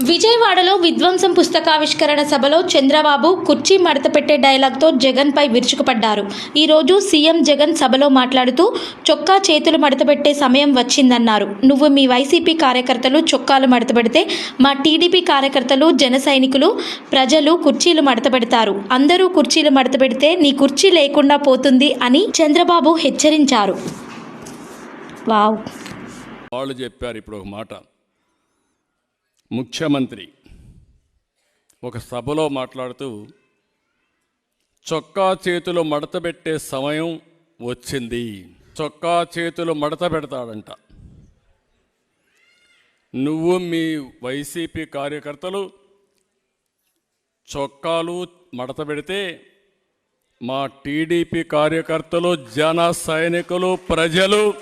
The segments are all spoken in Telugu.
విజయవాడలో విధ్వంసం పుస్తకావిష్కరణ సభలో చంద్రబాబు కుర్చీ మడతపెట్టే డైలాగ్తో జగన్పై విరుచుకుపడ్డారు. ఈరోజు సీఎం జగన్ సభలో మాట్లాడుతూ చొక్కా చేతులు మడతపెట్టే సమయం వచ్చిందన్నారు. నువ్వు మీ వైసీపీ కార్యకర్తలు చొక్కాలు మడతపెడితే మా టీడీపీ కార్యకర్తలు జన సైనికులు ప్రజలు కుర్చీలు మడతపెడతారు. అందరూ కుర్చీలు మడతపెడితే నీ కుర్చీ లేకుండా పోతుంది అని చంద్రబాబు హెచ్చరించారు. వావ్ వాళ్ళు చెప్పారు ఇప్పుడు ఒక మాట. ముఖ్యమంత్రి. ఒక సభలో మాట్లాడుతూ చొక్కా చేతులు మడత పెట్టే సమయం వచ్చింది. చొక్కా చేతులు మడత పెడతాడంట. నువ్వు మీ వైసీపీ కార్యకర్తలు చొక్కాలు మడత పెడితే మా టీడీపీ కార్యకర్తలు జన సైనికులు ప్రజలు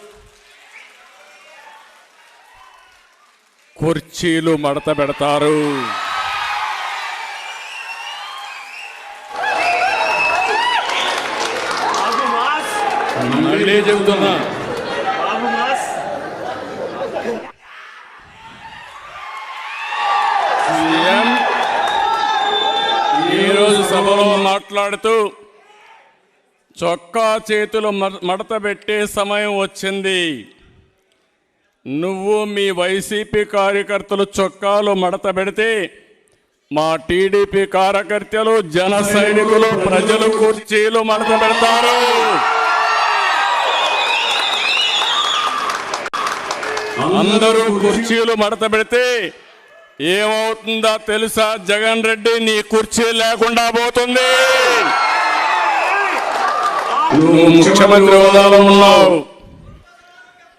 కుర్చీలు మడత పెడతారు. మళ్ళీ చెబుతున్నా. ఈరోజు సభలో మాట్లాడుతూ చొక్కా చేతులు మడత పెట్టే సమయం వచ్చింది. నువ్వు మీ వైసీపీ కార్యకర్తలు చొక్కాలు మడత పెడితే మా టీడీపీ కార్యకర్తలు జన సైనికులు ప్రజలు కుర్చీలు మడత పెడతారు. అందరూ కుర్చీలు మడత పెడితే ఏమవుతుందో తెలుసా? జగన్ రెడ్డి నీ కుర్చీ లేకుండా పోతుంది. నువ్వు ముఖ్యమంత్రి హోదాలో ఉన్నావు.